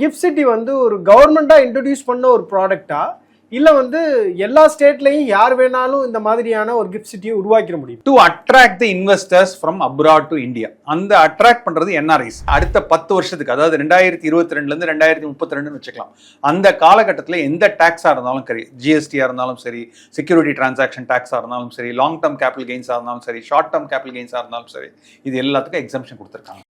Gift city வந்து ஒரு கவர்மெண்ட்டாக introduce பண்ண ஒரு ப்ராடக்டா இல்லை வந்து எல்லா ஸ்டேட்லையும் யார் வேணாலும் இந்த மாதிரியான ஒரு கிஃப்ட் சிட்டியை உருவாக்கிட முடியும். To attract the investors from abroad to India அந்த அட்ராக்ட் பண்றது என்ஆர்ஐஸ் அடுத்த பத்து வருஷத்துக்கு அதாவது ரெண்டாயிரத்தி இருபத்தி ரெண்டுல இருந்து ரெண்டாயிரத்தி முப்பத்தி ரெண்டுன்னு வச்சுக்கலாம். அந்த காலகட்டத்தில் எந்த டாக்ஸா இருந்தாலும் சரி ஜிஎஸ்டியா இருந்தாலும் சரி செக்யூரிட்டி டிரான்சாக்ஷன் டாக்ஸா இருந்தாலும் சரி லாங் டேர்ம் கேபிட்டல் கெயின்ஸா இருந்தாலும் சரி ஷார்ட் டேர்ம் கேபிட்டல் கெயின்ஸா இருந்தாலும் சரி இது எல்லாத்துக்கும் எக்ஸம்ஷன் கொடுத்துருக்காங்க.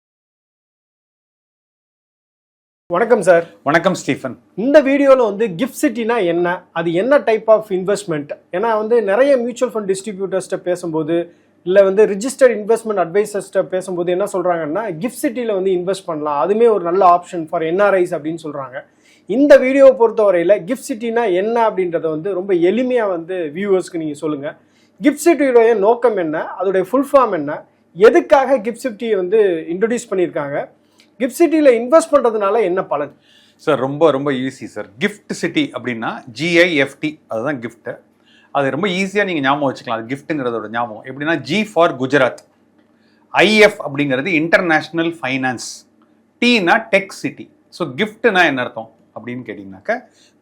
வணக்கம் சார் வணக்கம் ஸ்டீஃபன். இந்த வீடியோவில் வந்து கிஃப்ட் சிட்டினா என்ன? அது என்ன டைப் ஆஃப் இன்வெஸ்ட்மெண்ட் ஏன்னா வந்து நிறைய மியூச்சுவல் ஃபண்ட் டிஸ்ட்ரிபியூட்டர்ஸ்ட்ட பேசும்போது இல்லை வந்து ரிஜிஸ்டர்ட் இன்வெஸ்ட்மெண்ட் அட்வைசர்ஸ்ட்ட பேசும்போது என்ன சொல்கிறாங்கன்னா கிஃப்ட் சிட்டியில் வந்து இன்வெஸ்ட் பண்ணலாம். அதுவுமே ஒரு நல்ல ஆப்ஷன் ஃபார் என்ஆர்ஐஸ் அப்படின்னு சொல்கிறாங்க இந்த வீடியோவை பொறுத்தவரையில் கிஃப்ட் சிட்டினா என்ன அப்படின்றத வந்து ரொம்ப எளிமையாக வந்து வியூவர்ஸ்க்கு நீங்கள் சொல்லுங்கள் கிஃப்ட் சிட்டியுடைய நோக்கம் என்ன? அதோடைய ஃபுல் ஃபார்ம் என்ன? எதுக்காக கிஃப்ட் சிட்டியை வந்து இன்ட்ரடியூஸ் பண்ணியிருக்காங்க? கிஃப்ட் சிட்டியில் இன்வெஸ்ட் பண்ணுறதுனால என்ன பலன்? சார் ரொம்ப ரொம்ப ஈஸி சார். கிஃப்ட் சிட்டி அப்படின்னா ஜிஐஎஃப்டி அதுதான் கிஃப்ட்டு அது ரொம்ப ஈஸியாக நீங்கள் ஞாபகம் வச்சுக்கலாம். அது கிஃப்ட்டுங்கிறதோட ஞாபகம். எப்படின்னா ஜி ஃபார் குஜராத் ஐஎஃப் அப்படிங்கிறது இன்டர்நேஷ்னல் ஃபைனான்ஸ் டீனா டெக் சிட்டி ஸோ கிஃப்ட்னா என்ன அர்த்தம் அப்படின்னு கேட்டிங்கனாக்க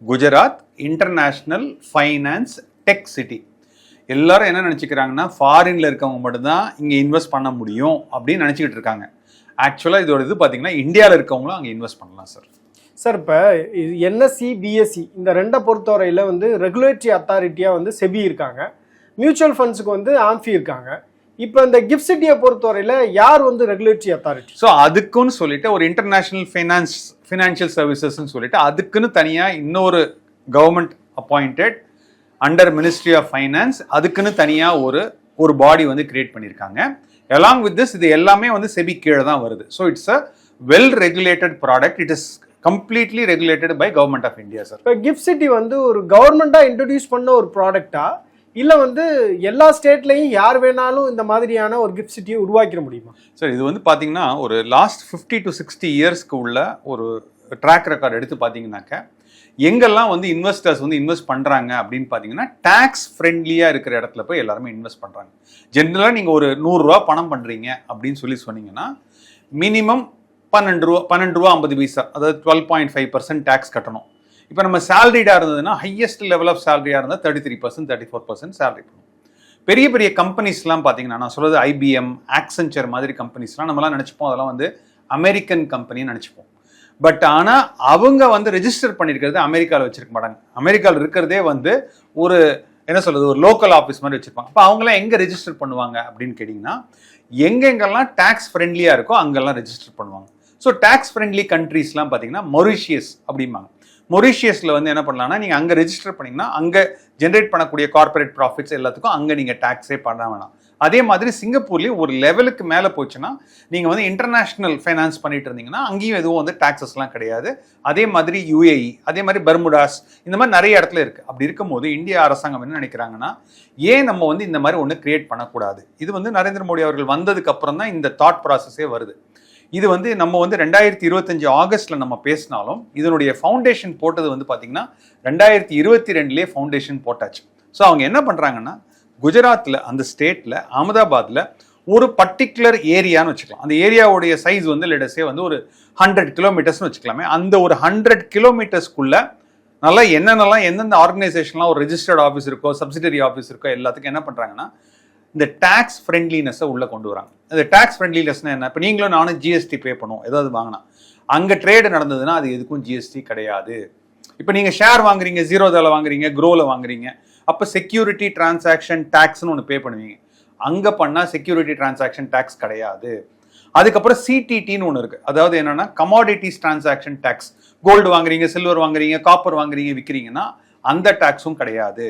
Gujarat international finance tech city எல்லாரும் என்ன நினச்சிக்கிறாங்கன்னா ஃபாரினில் இருக்கவங்க மட்டும்தான் இங்கே இன்வெஸ்ட் பண்ண முடியும் அப்படின்னு நினச்சிக்கிட்டு இருக்காங்க. ஆக்சுவலாக இதோட இது பார்த்தீங்கன்னா இந்தியாவில் இருக்கவங்களும் அங்கே இன்வெஸ்ட் பண்ணலாம் சார் சார் இப்போ என்எஸ்சி பிஎஸ்சி இந்த ரெண்டை பொறுத்தவரையில் வந்து ரெகுலேட்டரி அத்தாரிட்டியாக வந்து செபி இருக்காங்க. மியூச்சுவல் ஃபண்ட்ஸுக்கு வந்து ஆம்ஃபி இருக்காங்க. இப்போ இந்த கிஃப்ட் சிட்டியை பொறுத்தவரையில் யார் வந்து ரெகுலேட்டரி அத்தாரிட்டி ஸோ அதுக்குன்னு சொல்லிட்டு ஒரு இன்டர்நேஷனல் ஃபைனான்ஸ் ஃபினான்ஷியல் சர்வீசஸ்ன்னு சொல்லிட்டு அதுக்குன்னு தனியாக இன்னொரு government appointed under ministry of finance அதுக்குன்னு தனியாக ஒரு ஒரு பாடி வந்து கிரியேட் பண்ணியிருக்காங்க அலாங் வித் திஸ் இது எல்லாமே வந்து செபி கீழே தான் வருது. So it's a well regulated product it is completely regulated by government of India sir இப்போ கிஃப்ட் சிட்டி வந்து ஒரு கவர்மெண்ட்டாக இன்ட்ரடியூஸ் பண்ண ஒரு ப்ராடக்ட்டா இல்லை வந்து எல்லா ஸ்டேட்லையும் யார் வேணாலும் இந்த மாதிரியான ஒரு கிஃப்ட் சிட்டியை உருவாக்கிட முடியுமா? சார் இது வந்து பார்த்தீங்கன்னா ஒரு லாஸ்ட் ஃபிஃப்டி டு சிக்ஸ்டி இயர்ஸ்க்கு உள்ள ஒரு ட்ராக் ரெக்கார்ட் எடுத்து பார்த்தீங்கன்னாக்க எங்கெல்லாம் வந்து இன்வெஸ்டர்ஸ் வந்து இன்வெஸ்ட் பண்ணுறாங்க அப்படின்னு பார்த்தீங்கன்னா டேக்ஸ் ஃப்ரெண்ட்லியாக இருக்கிற இடத்துல போய் எல்லாருமே இன்வெஸ்ட் பண்ணுறாங்க ஜென்ரலாக நீங்கள் ஒரு நூறுரூவா பணம் பண்ணுறீங்க அப்படின்னு சொல்லி சொன்னீங்கன்னா மினிமம் பன்னெண்டு ரூபா பன்னெண்டு ரூபா ஐம்பது பைசா அதாவது twelve point five percent tax கட்டணும். இப்போ நம்ம சேலரிடாக இருந்ததுன்னா ஹையஸ்ட் லெவல் ஆஃப் சேலரியாக இருந்தால் thirty three percent thirty four percent salary பண்ணும் பெரிய பெரிய கம்பெனிஸ்லாம் பார்த்தீங்கன்னா நான் சொல்கிறது ஐபிஎம் ஆக்சென்ச்சர் மாதிரி கம்பெனிஸ்லாம் நம்மலாம் நினச்சிப்போம். அதெல்லாம் வந்து அமெரிக்கன் கம்பெனின்னு நினச்சிப்போம். பட் ஆனால் அவங்க வந்து ரெஜிஸ்டர் பண்ணியிருக்கிறது அமெரிக்காவில் வச்சிருக்க மாட்டாங்க. அமெரிக்காவில் இருக்கிறதே வந்து ஒரு என்ன சொல்றது ஒரு லோக்கல் ஆஃபீஸ் மாதிரி வச்சிருப்பாங்க. அப்போ அவங்களாம் எங்கே ரெஜிஸ்டர் பண்ணுவாங்க அப்படின்னு கேட்டிங்கன்னா எங்கெங்கெல்லாம் டேக்ஸ் ஃப்ரெண்ட்லியாக இருக்கோ அங்கெல்லாம் ரெஜிஸ்டர் பண்ணுவாங்க. ஸோ டேக்ஸ் ஃப்ரெண்ட்லி கண்ட்ரீஸ்லாம் பார்த்தீங்கன்னா மொரிஷியஸ் அப்படிம்பாங்க. மொரிஷியஸில் வந்து என்ன பண்ணலாம்னா நீங்கள் அங்கே ரெஜிஸ்டர் பண்ணிங்கன்னா அங்கே ஜென்ரேட் பண்ணக்கூடிய கார்ப்பரேட் ப்ராஃபிட்ஸ் எல்லாத்துக்கும் அங்கே நீங்கள் டேக்ஸே பண்ண வேணாம். அதே மாதிரி சிங்கப்பூர்லேயும் ஒரு லெவலுக்கு மேலே போச்சுன்னா நீங்கள் வந்து இன்டர்நேஷ்னல் ஃபைனான்ஸ் பண்ணிட்டு இருந்தீங்கன்னா அங்கேயும் எதுவும் வந்து டாக்ஸஸ்லாம் கிடையாது. அதே மாதிரி யுஏஇ அதே மாதிரி பர்முடாஸ் இந்த மாதிரி நிறைய இடத்துல இருக்குது அப்படி இருக்கும்போது இந்திய அரசாங்கம் என்ன நினைக்கிறாங்கன்னா ஏன் நம்ம வந்து இந்த மாதிரி ஒன்று கிரியேட் பண்ணக்கூடாது? இது வந்து நரேந்திர மோடி அவர்கள் வந்ததுக்கு அப்புறம் தான் இந்த தாட் ப்ராசஸே வருது. இது வந்து நம்ம வந்து ரெண்டாயிரத்தி இருபத்தஞ்சு ஆகஸ்ட்ல நம்ம பேசினாலும் இதனுடைய ஃபவுண்டேஷன் போட்டது வந்து பார்த்தீங்கன்னா ரெண்டாயிரத்தி இருபத்தி ரெண்டுலேயே ஃபவுண்டேஷன் போட்டாச்சு. ஸோ அவங்க என்ன பண்ணுறாங்கன்னா குஜராத்தில் அந்த ஸ்டேட்டில் அகமதாபாத்தில் ஒரு பர்டிகுலர் ஏரியான்னு வச்சுக்கலாம். அந்த ஏரியாவுடைய சைஸ் வந்து லெடஸே வந்து ஒரு ஹண்ட்ரட் கிலோமீட்டர்ஸ்னு வச்சுக்கலாமே. அந்த ஒரு ஹண்ட்ரட் கிலோமீட்டர்ஸ்க்குள்ளே நல்லா என்னென்னலாம் எந்தெந்த ஆர்கனைசேஷன்லாம் ஒரு ரெஜிஸ்டர்ட் ஆஃபீஸ் இருக்கோ சப்சிடரி ஆஃபீஸ் இருக்கோ எல்லாத்துக்கும் என்ன பண்ணுறாங்கன்னா இந்த டேக்ஸ் ஃப்ரெண்ட்லினஸை உள்ளே கொண்டு வராங்க. இந்த டேக்ஸ் ஃப்ரெண்ட்லினஸ்னால் என்ன? இப்போ நீங்களும் நானும் ஜிஎஸ்டி பே பண்ணுவோம். ஏதாவது வாங்கினா. அங்கே ட்ரேடு நடந்ததுன்னா அது எதுக்கும் ஜிஎஸ்டி கிடையாது. இப்போ நீங்கள் ஷேர் வாங்குறீங்க ஜீரோதாவில் வாங்குறீங்க க்ரோவில் வாங்குறீங்க அப்போ செக்யூரிட்டி டிரான்சாக்ஷன் டேக்ஸ்னு ஒன்று பே பண்ணுவீங்க. அங்கே பண்ணால் செக்யூரிட்டி டிரான்சாக்ஷன் டேக்ஸ் கிடையாது. அதுக்கப்புறம் சிடிடின்னு ஒன்று இருக்குது அதாவது என்னென்னா கமாடிட்டிஸ் டிரான்சாக்ஷன் டேக்ஸ் கோல்டு வாங்குறீங்க சில்வர் வாங்குறீங்க காப்பர் வாங்குறீங்க விற்கிறீங்கன்னா அந்த டேக்ஸும் கிடையாது.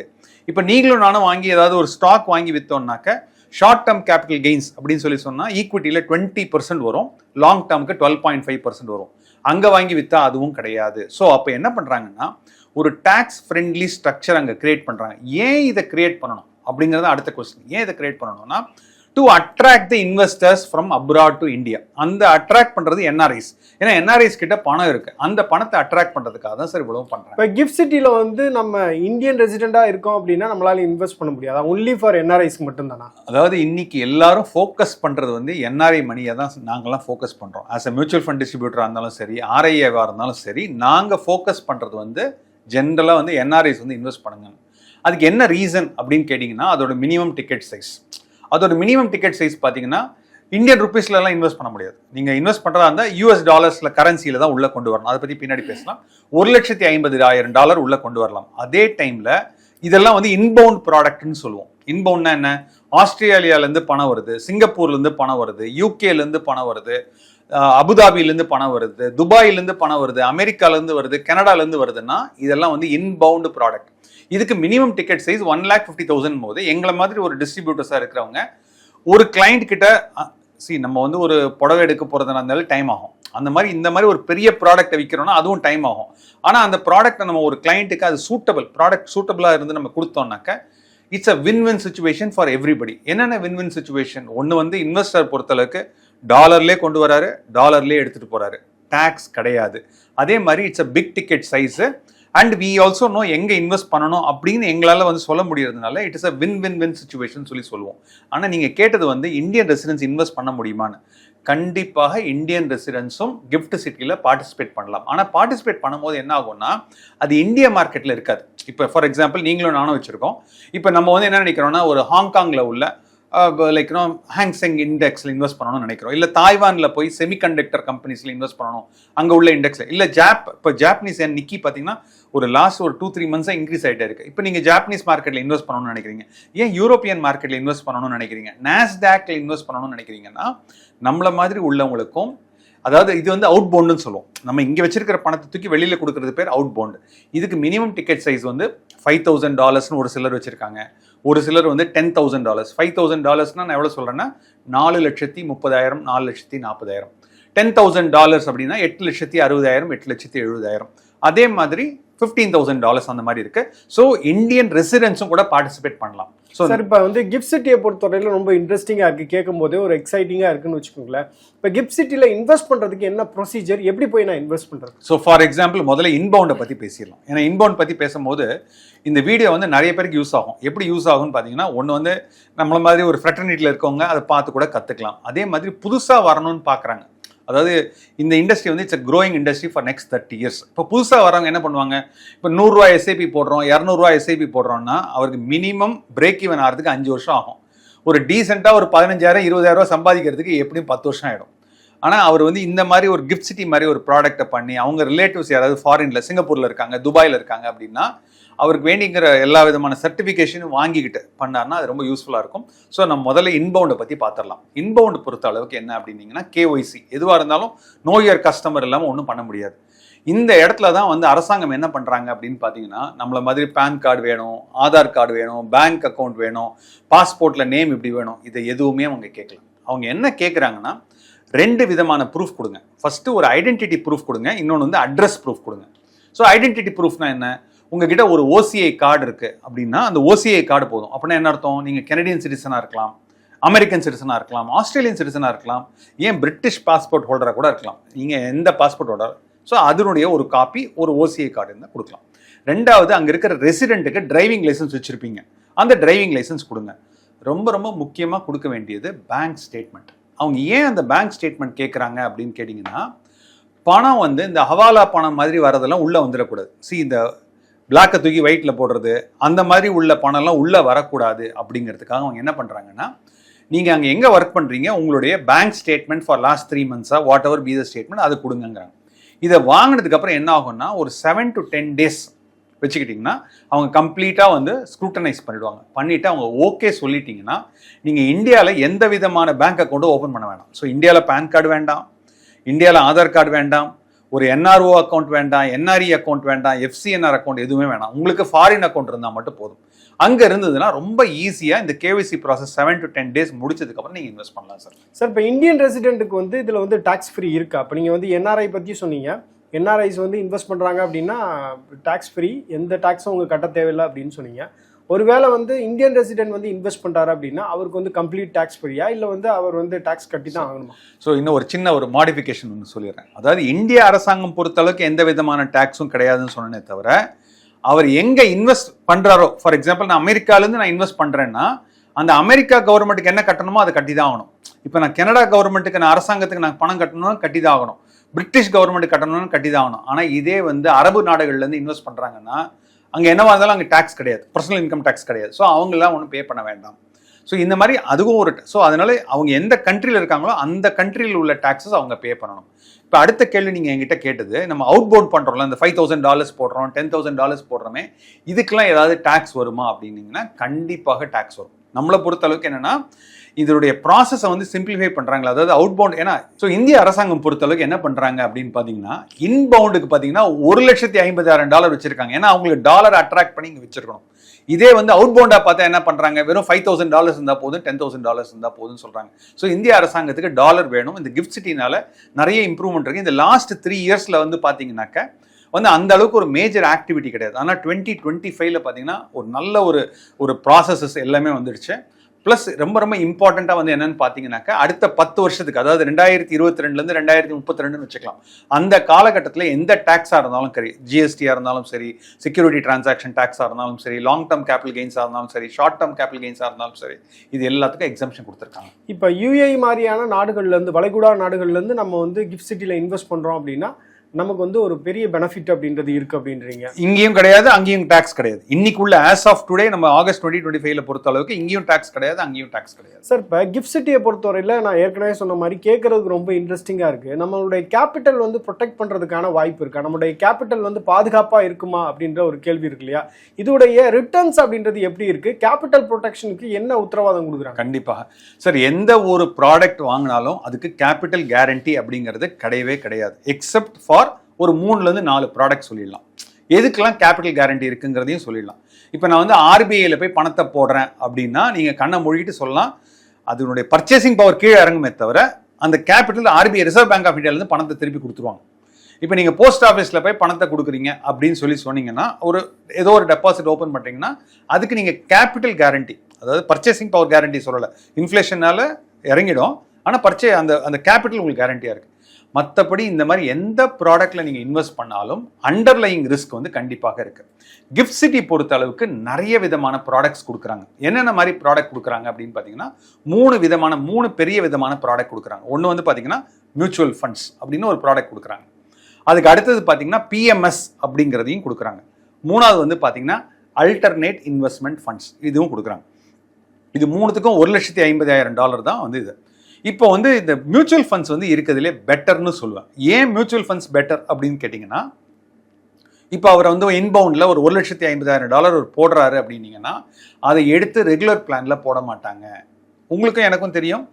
இப்போ நீங்களும் நானும் வாங்கி ஏதாவது ஒரு ஸ்டாக் வாங்கி விற்றோம்னாக்க ஷார்ட் டேர்ம் கேபிட்டல் கெயின்ஸ் அப்படின்னு சொல்லி சொன்னால் ஈக்விட்டியில் டுவெண்ட்டி பர்சன்ட் வரும். லாங் டேர்முக்கு டுவெல் பாயிண்ட் ஃபைவ் பர்சன்ட் வரும். அங்கே வாங்கி விற்றா அதுவும் கிடையாது. ஸோ அப்போ என்ன பண்ணுறாங்கன்னா ஒரு டேக்ஸ் ஃப்ரெண்ட்லி ஸ்ட்ரக்சர் அங்கே கிரியேட் பண்ணுறாங்க ஏன் இதை கிரியேட் பண்ணணும்? அப்படிங்கிறது அடுத்த கொஸ்டின் ஏன் இதை கிரியேட் பண்ணணும்னா to attract the investors from abroad to India அந்த அட்ராக்ட் பண்றது என்ஆர்ஐஸ் ஏன்னா என்ஆர்ஐஸ் கிட்ட பணம் இருக்கு. அந்த பணத்தை அட்ராக்ட் பண்றதுக்காக தான் சார் இவ்வளவு பண்றாங்க. இப்போ கிஃப்ட் சிட்டியில் வந்து நம்ம இந்தியன் ரெசிடெண்ட்டாக இருக்கோம் அப்படின்னா நம்மளால இன்வெஸ்ட் பண்ண முடியாது. ஒன்லி ஃபார் என்ஆர்ஐஸ்க்கு மட்டும்தானா? அதாவது இன்னைக்கு எல்லாரும் ஃபோக்கஸ் பண்றது வந்து என்ஆர்ஐ மணியை தான் நாங்கெல்லாம் ஃபோக்கஸ் பண்றோம். ஆஸ் அ மியூச்சுவல் ஃபண்ட் டிஸ்ட்ரிபியூட்டரா இருந்தாலும் சரி ஆர்ஐஏவா இருந்தாலும் சரி நாங்க ஃபோக்கஸ் பண்றது வந்து ஜென்ரலாக வந்து என்ஆர்ஐஸ் வந்து இன்வெஸ்ட் பண்ணுங்க. அதுக்கு என்ன ரீசன் அப்படின்னு கேட்டிங்கன்னா அதோட மினிமம் டிக்கெட் சைஸ் அதோட மினிமம் டிக்கெட் சைஸ் பார்த்தீங்கன்னா இந்தியன் ருபீஸ்லலாம் இன்வெஸ்ட் பண்ண முடியாது. நீங்கள் இன்வெஸ்ட் பண்ணுறதா இருந்தால் யூஎஸ் டாலர்ஸில் கரன்சியில் தான் உள்ளே கொண்டு வரணும் அதை பற்றி பின்னாடி பேசலாம். ஒரு லட்சத்தி ஐம்பது ஆயிரம் டாலர் உள்ளே கொண்டு வரலாம். அதே டைமில் இதெல்லாம் வந்து இன்பவுண்ட் ப்ராடக்ட்னு சொல்லுவோம். இன்பவுண்ட்னா என்ன? ஆஸ்திரேலியாலேருந்து பணம் வருது சிங்கப்பூர்லேருந்து பணம் வருது யூகேலேருந்து பணம் வருது. அபுதாபிலேருந்து பணம் வருது துபாயிலேருந்து பணம் வருது அமெரிக்காலேருந்து வருது கனடாலேருந்து வருதுன்னா இதெல்லாம் வந்து இன்பவுண்டு ப்ராடக்ட் இதுக்கு minimum ticket size one lakh fifty thousand போது எங்களை மாதிரி ஒரு டிஸ்ட்ரிபியூட்டர்ஸாக இருக்கிறவங்க ஒரு கிளைண்ட் கிட்ட சி நம்ம வந்து ஒரு புடவை எடுக்க போகிறதுனா இருந்தாலும் டைம் ஆகும். அந்த மாதிரி இந்த மாதிரி ஒரு பெரிய ப்ராடக்ட்டை விற்கிறோம்னா அதுவும் டைம் ஆகும். ஆனால் அந்த ப்ராடக்ட்டை நம்ம ஒரு கிளைண்ட்டுக்கு அது சூட்டபிள் ப்ராடக்ட் சூட்டபிளாக இருந்து நம்ம கொடுத்தோம்னாக்க it's a win win situation for everybody என்னென்ன வின் வின் சுச்சுவேஷன் ஒன்று வந்து இன்வெஸ்டர் பொறுத்தளவுக்கு டாலர்லேயே கொண்டு வராரு டாலர்லேயே எடுத்துகிட்டு போகிறாரு டேக்ஸ் கிடையாது. அதே மாதிரி it's a big ticket size and we also know எங்கே இன்வெஸ்ட் பண்ணணும் அப்படின்னு எங்களால் வந்து சொல்ல முடியறதுனால it is a win win win situation சொல்லி சொல்லுவோம். ஆனால் நீங்கள் கேட்டது வந்து இந்தியன் ரெசிடென்ஸ் இன்வெஸ்ட் பண்ண முடியுமான்னு. கண்டிப்பாக இந்தியன் ரெசிடென்ஸும் கிஃப்ட் சிட்டியில் பார்ட்டிசிபேட் பண்ணலாம். ஆனால் பார்ட்டிசிபேட் பண்ணும்போது என்ன ஆகும்னா அது இந்திய மார்க்கெட்டில் இருக்காது. இப்போ ஃபார் எக்ஸாம்பிள் நீங்களும் நானும் வச்சுருக்கோம். இப்போ நம்ம வந்து என்ன நினைக்கிறோம்னா ஒரு ஹாங்காங்கில் உள்ள லைக் நோ ஹேங்ஸெங் இண்டெக்ஸில் இன்வெஸ்ட் பண்ணணும்னு நினைக்கிறோம். இல்லை தாய்வானில் போய் செமிகண்டக்டர் கம்பெனிஸில் இன்வெஸ்ட் பண்ணணும். அங்கே உள்ள இண்டெக்ஸில் இல்லை ஜாப் இப்போ ஜாப்பனீஸ் என் நிக்கி பார்த்தீங்கன்னா ஒரு லாஸ்ட் ஒரு டூ த்ரீ மந்த்ஸாக இன்க்ரீஸ் ஆகிட்டே இருக்குது இப்போ நீங்கள் ஜாப்பனீஸ் மார்க்கெட்டில் இன்வெஸ்ட் பண்ணணும்னு நினைக்கிறீங்க. ஏன் யூரோப்பியன் மார்க்கெட்டில் இன்வெஸ்ட் பண்ணணும்னு நினைக்கிறீங்க? நாஸ்டாக்ல இன்வெஸ்ட் பண்ணணும்னு நினைக்கிறீங்கன்னா நம்மள மாதிரி உள்ளவங்களுக்கும் அதாவது இது வந்து அவுட் பவுண்டுன்னு சொல்லுவோம். நம்ம இங்கே வச்சிருக்கிற பணத்தை தூக்கி வெளியில் கொடுக்கறது பேர் அவுட் பவுண்டு இதுக்கு மினிமம் டிக்கெட் சைஸ் வந்து ஃபைவ் தௌசண்ட் டாலர்ஸ்னு ஒரு சிலர் வச்சுருக்காங்க. ஒரு சிலர் வந்து ten thousand dollars five thousand டாலர்ஸ்னா நான் எவ்வளோ சொல்கிறேன்னா நாலு லட்சத்தி முப்பதாயிரம் நாலு லட்சத்தி நாற்பதாயிரம். டென் தௌசண்ட் டாலர்ஸ் அப்படின்னா எட்டு லட்சத்தி அறுபதாயிரம் எட்டு லட்சத்தி எழுபதாயிரம். அதே மாதிரி ஃபிஃப்டீன் தௌசண்ட் டாலர்ஸ் அந்த மாதிரி இருக்குது ஸோ இந்தியன் ரெசிடென்ஸும் கூட பார்ட்டிசிபேட் பண்ணலாம். சார் இப்போ வந்து கிஃப்ட் சிட்டியை பொறுத்தவரையில ரொம்ப இன்ட்ரெஸ்டிங்காக இருக்குது கேட்கும் போதே ஒரு எக்ஸைட்டிங்காக இருக்குன்னு வச்சுக்கோங்களேன். இப்போ கிஃப்ட் சிட்டியில் இன்வெஸ்ட் பண்ணுறதுக்கு என்ன ப்ரொசீஜர் எப்படி போய் நான் இன்வெஸ்ட் பண்ணுறது ஸோ ஃபார் எக்ஸாம்பிள் முதல்ல இன்பவுண்டை பற்றி பேசிடலாம். ஏன்னா இன்பவுண்ட் பற்றி பேசும்போது இந்த வீடியோ வந்து நிறைய பேருக்கு யூஸ் ஆகும். எப்படி யூஸ் ஆகும்னு பார்த்தீங்கன்னா ஒன்று வந்து நம்மள மாதிரி ஒரு ஃப்ரெட்டர்னிட்டியில் இருக்கவங்க அதை பார்த்து கூட கற்றுக்கலாம் அதே மாதிரி புதுசாக வரணும்னு பார்க்குறாங்க அதாவது இந்த இண்டஸ்ட்ரி வந்து it's growing industry for next thirty years இப்போ புதுசாக வரவங்க என்ன பண்ணுவாங்க? இப்போ நூறுரூவா எஸ்ஐபி போடுறோம் இரநூறுவா எஸ்ஐபி போடுறோம்னா அவருக்கு மினிமம் பிரேக் ஈவன் ஆகிறதுக்கு அஞ்சு வருஷம் ஆகும். ஒரு டீசெண்டாக ஒரு பதினஞ்சாயிரம் இருபதாயிரம் ரூபா சம்பாதிக்கிறதுக்கு எப்படியும் பத்து வருஷம் ஆகிடும் ஆனால் அவர் வந்து இந்த மாதிரி ஒரு கிஃப்ட் சிட்டி மாதிரி ஒரு ப்ராடக்ட்டை பண்ணி அவங்க ரிலேட்டிவ்ஸ் யாராவது ஃபாரின்ல சிங்கப்பூரில் இருக்காங்க துபாயில் இருக்காங்க அப்படின்னா அவருக்கு வேண்டிங்கிற எல்லா விதமான சர்டிஃபிகேஷனும் வாங்கிக்கிட்டு பண்ணார்னா அது ரொம்ப யூஸ்ஃபுல்லாக இருக்கும். ஸோ நம்ம முதல்ல இன்பவுண்டை பற்றி பார்த்துடலாம் இன்பவுண்ட் பொறுத்த அளவுக்கு என்ன அப்படின்னீங்கன்னா கேஒய்சி எதுவாக இருந்தாலும் நோ இயர் கஸ்டமர் இல்லாமல் ஒன்றும் பண்ண முடியாது. இந்த இடத்துல தான் வந்து அரசாங்கம் என்ன பண்ணுறாங்க அப்படின்னு பார்த்தீங்கன்னா நம்மள மாதிரி பேன் கார்டு வேணும் ஆதார் கார்டு வேணும் பேங்க் அக்கௌண்ட் வேணும் பாஸ்போர்ட்டில் நேம் இப்படி வேணும் இதை எதுவுமே அவங்க கேட்கல அவங்க என்ன கேட்குறாங்கன்னா ரெண்டு விதமான ப்ரூஃப் கொடுங்க. ஃபஸ்ட்டு ஒரு ஐடென்டிட்டி ப்ரூஃப் கொடுங்க இன்னொன்று வந்து அட்ரஸ் ப்ரூஃப் கொடுங்க. ஸோ ஐடென்டிட்டி ப்ரூஃப்னா என்ன? உங்ககிட்ட ஒரு ஓசிஐ கார்டு இருக்குது அப்படின்னா அந்த ஓசிஐ கார்டு போதும். அப்படின்னா என்ன அர்த்தம்? நீங்கள் கெனடியன் சிட்டிசனாக இருக்கலாம் அமெரிக்கன் சிட்டிசனாக இருக்கலாம் ஆஸ்திரேலியன் சிட்டிசனாக இருக்கலாம் ஏன் பிரிட்டிஷ் பாஸ்போர்ட் ஹோல்டராக கூட இருக்கலாம். நீங்கள் எந்த பாஸ்போர்ட் ஹோல்டர் ஸோ அதனுடைய ஒரு காப்பி ஒரு ஓசிஐ கார்டு இருந்தால் கொடுக்கலாம். ரெண்டாவது அங்கே இருக்கிற ரெசிடென்ட்டுக்கு டிரைவிங் லைசன்ஸ் வச்சுருப்பீங்க. அந்த டிரைவிங் லைசன்ஸ் கொடுங்க. ரொம்ப ரொம்ப முக்கியமாக கொடுக்க வேண்டியது பேங்க் ஸ்டேட்மெண்ட் அவங்க ஏன் அந்த பேங்க் ஸ்டேட்மெண்ட் கேட்குறாங்க அப்படின்னு கேட்டிங்கன்னா பணம் வந்து இந்த ஹவாலா பணம் மாதிரி வரதெல்லாம் உள்ளே வந்துடக்கூடாது. சி இந்த பிளாக்கை தூக்கி வெயிட்டில் போடுறது அந்த மாதிரி உள்ள பணம்லாம் உள்ளே வரக்கூடாது அப்படிங்கிறதுக்காக அவங்க என்ன பண்ணுறாங்கன்னா நீங்கள் அங்கே எங்கே ஒர்க் பண்ணுறீங்க உங்களுடைய bank statement for last three மந்த்ஸாக whatever be the statement அது கொடுங்கங்கிறாங்க. இதை வாங்கினதுக்கப்புறம் என்ன ஆகும்னா ஒரு செவன் டு டென் டேஸ் வச்சுக்கிட்டிங்கன்னா அவங்க கம்ப்ளீட்டாக வந்து ஸ்க்ரூட்டனைஸ் பண்ணிடுவாங்க. பண்ணிவிட்டு அவங்க ஓகே சொல்லிட்டீங்கன்னா நீங்கள் இந்தியாவில் எந்த விதமான பேங்க் அக்கௌண்ட்டும் ஓப்பன் பண்ண வேண்டாம் ஸோ இந்தியாவில் பேன் கார்டு வேண்டாம். இந்தியாவில் ஆதார் கார்டு வேண்டாம். ஒரு என்ஆர்ஓ அக்கௌண்ட் வேண்டாம் என்ஆர்இ அக்கௌண்ட் வேண்டாம் எஃப்சிஎன்ஆர் அக்கௌண்ட் எதுவுமே வேணாம். உங்களுக்கு ஃபாரின் அக்கௌண்ட் இருந்தால் மட்டும் போதும். அங்கே இருந்ததுன்னா ரொம்ப ஈஸியாக இந்த KYC process seven to ten days முடிச்சதுக்கப்புறம் நீங்கள் இன்வெஸ்ட் பண்ணலாம் சார் சார் இப்போ இந்தியன் ரெசிடென்ட்டுக்கு வந்து இதில் வந்து டாக்ஸ் ஃப்ரீ இருக்கா? இப்போ நீங்கள் வந்து என்ஆர்ஐ பற்றி சொன்னீங்க. என்ஆர்ஐஸ் வந்து இன்வெஸ்ட் பண்ணுறாங்க அப்படின்னா டேக்ஸ் ஃப்ரீ எந்த டேக்ஸும் உங்களுக்கு கட்ட தேவையில்லை அப்படின்னு சொன்னீங்க. ஒருவேளை வந்து இந்தியன் ரெசிடென்ட் வந்து இன்வெஸ்ட் பண்ணுறாரு அப்படின்னா அவருக்கு வந்து கம்ப்ளீட் டேக்ஸ் ஃப்ரீயா இல்லை வந்து அவர் வந்து டேக்ஸ் கட்டி தான் ஆகணுமா? ஸோ இன்னும் ஒரு சின்ன ஒரு மாடிஃபிகேஷன் ஒன்று சொல்லிடுறேன். அதாவது இந்திய அரசாங்கம் பொறுத்தளவுக்கு எந்த விதமான டேக்ஸும் கிடையாதுன்னு சொன்னனே தவிர அவர் எங்கே இன்வெஸ்ட் பண்ணுறாரோ ஃபார் எக்ஸாம்பிள் நான் அமெரிக்காலேருந்து நான் இன்வெஸ்ட் பண்ணுறேன்னா அந்த அமெரிக்கா கவர்மெண்ட்டுக்கு என்ன கட்டணுமோ அதை கட்டி தான் ஆகணும். இப்போ நான் கனடா கவர்மெண்ட்டுக்கு நான் அரசாங்கத்துக்கு நான் பணம் கட்டணும்னு கட்டி தான் ஆகணும். பிரிட்டிஷ் கவர்மெண்ட் கட்டணும்னு கட்டி தான் ஆகணும் ஆனால் இதே வந்து அரபு நாடுகள்லேருந்து இன்வெஸ்ட் பண்ணுறாங்கன்னா அங்கே என்னவா இருந்தாலும் அங்கே டேக்ஸ் கிடையாது. பர்சனல் இன்கம் டேக்ஸ் கிடையாது. ஸோ அவங்களாம் ஒன்றும் பே பண்ண வேண்டாம். ஸோ இந்த மாதிரி அதுவும் ஒரு ஸோ அதனால அவங்க எந்த கண்ட்ரியில் இருக்காங்களோ அந்த கண்ட்ரியில் உள்ள டேக்ஸஸ் அவங்க பே பண்ணணும். இப்போ அடுத்த கேள்வி நீங்கள் என்கிட்ட கேட்டது நம்ம அவுட் போர்ட் பண்ணுறோம்ல இந்த ஃபைவ் தௌசண்ட் டாலர்ஸ் போடுறோம் டென் தௌசண்ட் டாலர்ஸ் போடுறோமே இதுக்கெல்லாம் ஏதாவது டேக்ஸ் வருமா அப்படின்னீங்கன்னா கண்டிப்பாக டேக்ஸ் வரும். நம்மளை பொறுத்த அளவுக்கு என்னென்னா இதனுடைய ப்ராசஸை வந்து சிம்பிளிஃபை பண்ணுறாங்களா அதாவது அவுட் பவுண்ட் ஏன்னா ஸோ இந்திய அரசாங்கம் பொறுத்த அளவுக்கு என்ன பண்ணுறாங்க அப்படின்னு பார்த்தீங்கன்னா இன்பவுண்டுக்கு பார்த்தீங்கன்னா ஒரு லட்சத்தி ஐம்பதாயிரம் டாலர் வச்சிருக்காங்க. ஏன்னா அவங்களுக்கு டாலர் அட்ராக்ட் பண்ணி இங்கே வச்சிருக்கணும். இதே வந்து அவுட் பவுண்டாக பார்த்தா என்ன பண்ணுறாங்க வெறும் ஃபைவ் தௌசண்ட் டாலர்ஸ் இருந்தால் போதும் டென் தௌசண்ட் டாலர்ஸ் இருந்தால் போதும்னு சொல்கிறாங்க ஸோ இந்திய அரசாங்கத்துக்கு டாலர் வேணும். இந்த கிஃப்ட் சிட்டினால நிறைய இம்ப்ரூவ்மெண்ட் இருக்குது இந்த லாஸ்ட் த்ரீ இயர்ஸில் வந்து பார்த்தீங்கன்னாக்க வந்து அந்த அளவுக்கு ஒரு மேஜர் ஆக்டிவிட்டி கிடையாது. ஆனால் டுவெண்ட்டி டுவெண்ட்டி ஃபைவ்ல பார்த்தீங்கன்னா ஒரு நல்ல ஒரு ஒரு ப்ராசஸஸ் எல்லாமே வந்துடுச்சு. ப்ளஸ் ரொம்ப ரொம்ப இம்பார்ட்டண்ட்டாக வந்து என்னன்னு பார்த்தீங்கன்னாக்கா அடுத்த பத்து வருஷத்துக்கு அதாவது ரெண்டாயிரத்தி இருபத்தி ரெண்டுலேருந்து ரெண்டாயிரத்தி முப்பத்தி ரெண்டுன்னு வச்சுக்கலாம். அந்த காலகட்டத்தில் எந்த டேக்ஸாக இருந்தாலும் சரி ஜிஎஸ்டியாக இருந்தாலும் சரி செக்யூரிட்டி டிரான்சாக்ஷன் டேக்ஸாக இருந்தாலும் சரி லாங் டேர்ம் கேபிட்டல் கெயின்ஸாக இருந்தாலும் சரி ஷார்ட் டேர்ம் கேபிட்டல் கெயின்ஸாக இருந்தாலும் சரி இது எல்லாத்துக்கும் எக்ஸம்ஷன் கொடுத்துருக்காங்க. இப்போ யூஏஇ மாதிரியான நாடுகள்லேருந்து வளைகுடா நாடுகள்லேருந்து நம்ம வந்து கிஃப்ட் சிட்டியில் இன்வெஸ்ட் பண்ணுறோம் அப்படின்னா நமக்கு வந்து ஒரு பெரிய பெனிஃபிட் அப்படின்றது இருக்கு அப்படின்றீங்க. இங்கேயும் கிடையாது அங்கேயும் டேக்ஸ் கிடையாது. இன்னைக்குள்ள ஆஸ் ஆஃப் டுடே நம்ம ஆகஸ்ட் டுவெண்ட்டி டுவெண்ட்டி ஃபைவ்ல பொறுத்த அளவுக்கு இங்கேயும் டேக்ஸ் கிடையாது அங்கேயும் டேக்ஸ் கிடையாது. சார் இப்போ கிஃப்ட் சிட்டியை பொறுத்தவரையில் நான் ஏற்கனவே சொன்ன மாதிரி கேட்கறதுக்கு ரொம்ப இன்ட்ரெஸ்டிங்காக இருக்குது நம்மளுடைய கேபிட்டல் வந்து ப்ரொடெக்ட் பண்ணுறதுக்கான வாய்ப்பு இருக்கா? நம்மளுடைய கேபிட்டல் வந்து பாதுகாப்பாக இருக்குமா? அப்படின்ற ஒரு கேள்வி இருக்கு இல்லையா? இதோடைய ரிட்டர்ன்ஸ் அப்படின்றது எப்படி இருக்குது கேபிட்டல் ப்ரொடெக்ஷனுக்கு என்ன உத்தரவாதம் கொடுக்குறாங்க? கண்டிப்பாக சார் எந்த ஒரு ப்ராடக்ட் வாங்கினாலும் அதுக்கு கேபிட்டல் கேரண்டி அப்படிங்கிறது கிடையவே கிடையாது. எக்ஸப்ட் ஃபார் ஒரு மூணுலேருந்து நாலு ப்ராடக்ட் சொல்லிடலாம். எதுக்கெல்லாம் கேபிட்டல் கேரண்டி இருக்குங்கிறதையும் சொல்லிடலாம். இப்போ நான் வந்து ஆர்பிஐயில் போய் பணத்தை போடுறேன் அப்படின்னா நீங்கள் கண்ணை மூழ்கிட்டு சொல்லலாம். அதனுடைய பர்ச்சேசிங் பவர் கீழே இறங்குமே தவிர அந்த capital RBI reserve bank of இந்தியாவிலேருந்து பணத்தை திருப்பி கொடுத்துருவாங்க. இப்போ நீங்கள் போஸ்ட் ஆஃபீஸில் போய் பணத்தை கொடுக்குறீங்க அப்படின்னு சொல்லி சொன்னீங்கன்னா ஒரு ஏதோ ஒரு டெபாசிட் ஓப்பன் பண்ணுறீங்கன்னா அதுக்கு நீங்கள் கேபிட்டல் கேரண்டி அதாவது பர்ச்சேசிங் பவர் கேரண்டி சொல்லலை. இன்ஃப்ளேஷனால் இறங்கிடும். ஆனால் பர்ச்சே அந்த அந்த கேபிட்டல் உங்களுக்கு கேரண்டியாக இருக்குது மற்றபடி இந்த மாதிரி எந்த ப்ராடக்ட்ல நீங்கள் இன்வெஸ்ட் பண்ணாலும் அண்டர்லையிங் ரிஸ்க் வந்து கண்டிப்பாக இருக்கு. கிஃப்ட் சிட்டி பொறுத்த அளவுக்கு நிறைய விதமான ப்ராடக்ட்ஸ் கொடுக்குறாங்க. என்னென்ன மாதிரி ப்ராடக்ட் கொடுக்குறாங்க அப்படின்னு பார்த்தீங்கன்னா மூணு விதமான மூணு பெரிய விதமான ப்ராடக்ட் கொடுக்குறாங்க. ஒன்று வந்து பார்த்தீங்கன்னா மியூச்சுவல் ஃபண்ட்ஸ் அப்படின்னு ஒரு ப்ராடக்ட் கொடுக்குறாங்க. அதுக்கு அடுத்தது பார்த்தீங்கன்னா பிஎம்எஸ் அப்படிங்கிறதையும் கொடுக்குறாங்க. மூணாவது வந்து பார்த்தீங்கன்னா அல்டர்னேட் இன்வெஸ்ட்மெண்ட் ஃபண்ட்ஸ் இதுவும் கொடுக்குறாங்க. இது மூணுத்துக்கும் ஒரு லட்சத்தி ஐம்பதாயிரம் டாலர் தான் வந்து இது. இப்போ வந்து இந்த மியூச்சுவல் ஃபண்ட்ஸ் வந்து இருக்கிறதுலே பெட்டர்னு சொல்லுவேன் ஏன் மியூச்சுவல் ஃபண்ட்ஸ் பெட்டர் அப்படின்னு கேட்டிங்கன்னா இப்போ அவர் வந்து இன்பவுண்டில் ஒரு ஒரு லட்சத்தி ஐம்பதாயிரம் டாலர் ஒரு போடுறாரு அப்படின்னீங்கன்னா அதை எடுத்து ரெகுலர் பிளானில் போட மாட்டாங்க. உங்களுக்கும் எனக்கும் தெரியும்.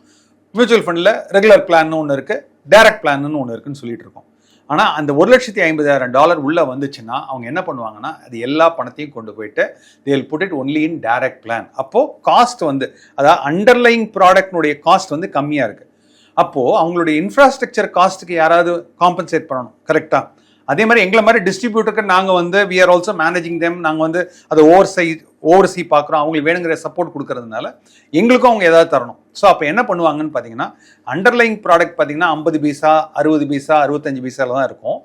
மியூச்சுவல் ஃபண்டில் ரெகுலர் பிளான்னு ஒன்று இருக்குது டைரக்ட் பிளான்னு ஒன்று இருக்குன்னு சொல்லிட்டு இருக்கோம். ஆனால் அந்த ஒரு லட்சத்தி ஐம்பதாயிரம் டாலர் உள்ளே வந்துச்சுன்னா அவங்க என்ன பண்ணுவாங்கன்னா அது எல்லா பணத்தையும் கொண்டு போயிட்டு they'll put it only in direct plan அப்போது காஸ்ட் வந்து அதாவது அண்டர்லைங் ப்ராடக்ட்னுடைய காஸ்ட் வந்து கம்மியாக இருக்குது அப்போது அவங்களுடைய இன்ஃப்ராஸ்ட்ரக்சர் காஸ்ட்டுக்கு யாராவது காம்பன்சேட் பண்ணணும் கரெக்டாக அதே மாதிரி எங்களை மாதிரி டிஸ்ட்ரிபியூட்டருக்கு நாங்கள் வந்து we are also managing them நாங்கள் வந்து அதை ஓவர் சை ஓவர் சி பார்க்குறோம். அவங்களுக்கு வேணுங்கிற சப்போர்ட் கொடுக்கறதுனால எங்களுக்கும் அவங்க ஏதாவது தரணும். ஸோ அப்போ என்ன பண்ணுவாங்கன்னு பார்த்தீங்கன்னா அண்டர்லைங் ப்ராடக்ட் பார்த்தீங்கன்னா ஐம்பது பைசா அறுபது பைசா அறுபத்தஞ்சு பைசால தான் இருக்கும்.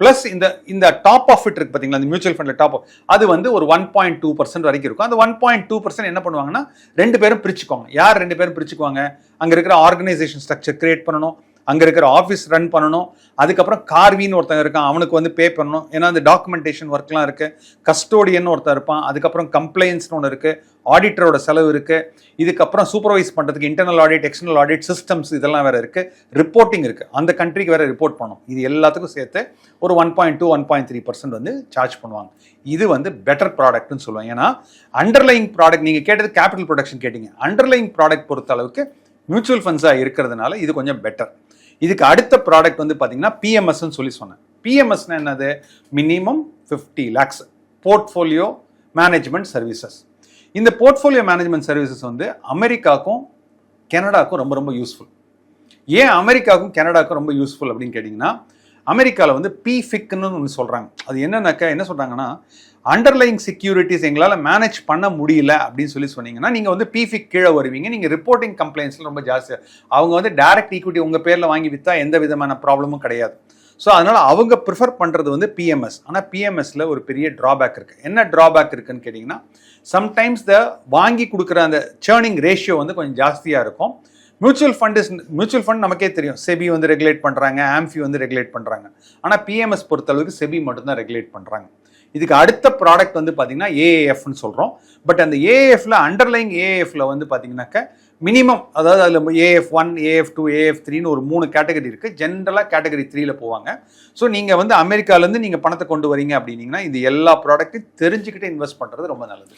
ப்ளஸ் இந்த இந்த டாப் ஆஃப் இட் இருக்கு பார்த்தீங்களா இந்த மியூச்சுவல் ஃபண்டில் டாப் அது வந்து ஒரு ஒன் பாயிண்ட் டூ பர்சன்ட் வரைக்கும் இருக்கும். அந்த ஒன் பாயிண்ட் டூ பர்சன்ட் என்ன பண்ணுவாங்கன்னா ரெண்டு பேரும் பிரிச்சுக்குவாங்க. யார் ரெண்டு பேரும் பிரிச்சுக்குவாங்க? அங்கே இருக்கிற ஆர்கனைசேஷன் ஸ்ட்ரக்சர் கிரியேட் பண்ணணும். அங்கே இருக்கிற ஆஃபீஸ் ரன் பண்ணணும். அதுக்கப்புறம் கார்வின்னு ஒருத்தன் இருக்கான் அவனுக்கு வந்து பே பண்ணணும். ஏன்னா அந்த டாக்குமெண்டேஷன் ஒர்க்லாம் இருக்குது கஸ்டோடியன் ஒருத்தன் இருப்பான் அதுக்கப்புறம் கம்ப்ளைன்ஸ்னு ஒன்று இருக்குது ஆடிட்டரோட செலவு இருக்குது இதுக்கப்புறம் சூப்பர்வைஸ் பண்ணுறதுக்கு internal audit external audit systems இதெல்லாம் வேறு இருக்குது ரிப்போர்ட்டிங் இருக்குது அந்த கண்ட்ரிக்கு வேறு ரிப்போர்ட் பண்ணணும். இது எல்லாத்துக்கும் சேர்த்து ஒரு one point two one point three percent வந்து சார்ஜ் பண்ணுவாங்க. இது வந்து பெட்டர் ப்ராடக்ட்னு சொல்லுவாங்க. ஏன்னா அண்டர்லைங் ப்ராடக்ட் நீங்கள் கேட்டது கேபிட்டல் ப்ரொடக்ஷன் கேட்டிங்க. அண்டர்லைங் ப்ராடக்ட் பொறுத்த அளவுக்கு மியூச்சுவல் ஃபண்ட்ஸாக இருக்கிறதுனால இது கொஞ்சம் பெட்டர் இதுக்கு அடுத்த ப்ராடக்ட் வந்து பார்த்தீங்கன்னா பிஎம்எஸ்ன்னு சொல்லி சொன்னேன். பிஎம்எஸ்னா என்னது? Minimum fifty lakhs portfolio management services இந்த போர்ட்ஃபோலியோ மேனேஜ்மெண்ட் சர்வீசஸ் வந்து அமெரிக்காவுக்கும் கனடாக்கும் ரொம்ப ரொம்ப யூஸ்ஃபுல் ஏன் அமெரிக்காவுக்கும் கனடாவுக்கும் ரொம்ப யூஸ்ஃபுல் அப்படின்னு கேட்டிங்கன்னா அமெரிக்காவில் வந்து பிஃபிக்னு ஒன்று சொல்கிறாங்க அது என்னன்னாக்கா என்ன சொல்கிறாங்கன்னா அண்டர்லைங் செக்யூரிட்டிஸ் எங்களால் மேனேஜ் பண்ண முடியல அப்படின்னு சொல்லி சொன்னீங்கன்னா நீங்கள் வந்து பிஃபிக் கீழே வருவீங்க. நீங்கள் ரிப்போர்ட்டிங் கம்ப்ளைண்ட்ஸில் ரொம்ப ஜாஸ்தியாக அவங்க வந்து டைரக்ட் ஈக்விட்டி உங்கள் பேரில் வாங்கி விற்றா எந்த விதமான ப்ராப்ளமும் கிடையாது. ஸோ அதனால் அவங்க ப்ரிஃபர் பண்ணுறது வந்து பிஎம்எஸ் ஆனால் பிஎம்எஸ்ல ஒரு பெரிய ட்ராபேக் இருக்குது என்ன ட்ராபேக் இருக்குன்னு கேட்டிங்கன்னா சம்டைம்ஸ் த வாங்கி கொடுக்குற அந்த சேர்னிங் ரேஷியோ வந்து கொஞ்சம் ஜாஸ்தியாக இருக்கும். Mutual fund is mutual fund நமக்கே தெரியும். செபி வந்து ரெகுலேட் பண்ணுறாங்க ஆம்ஃபி வந்து ரெகுலேட் பண்ணுறாங்க ஆனால் பிஎம்எஸ் பொறுத்தளவுக்கு செபி மட்டும்தான் ரெகுலேட் பண்ணுறாங்க இதுக்கு அடுத்த ப்ராடக்ட் வந்து பார்த்தீங்கன்னா ஏஏஎஃப்னு சொல்கிறோம் பட் அந்த ஏஏஎஃப்ல அண்டர்லைங் ஏஏஎஃப்ல வந்து பார்த்தீங்கன்னாக்க மினிமம் அதாவது அதில் AF one AF two AF த்ரீன்னு ஒரு மூணு கேட்டகரி இருக்குது ஜென்ரலாக கேட்டகரி த்ரீல போவாங்க. ஸோ நீங்கள் வந்து அமெரிக்காலேருந்து நீங்கள் பணத்தை கொண்டு வரீங்க அப்படின்னீங்கன்னா இது எல்லா ப்ராடக்ட்டையும் தெரிஞ்சுக்கிட்டு இன்வெஸ்ட் பண்ணுறது ரொம்ப நல்லது.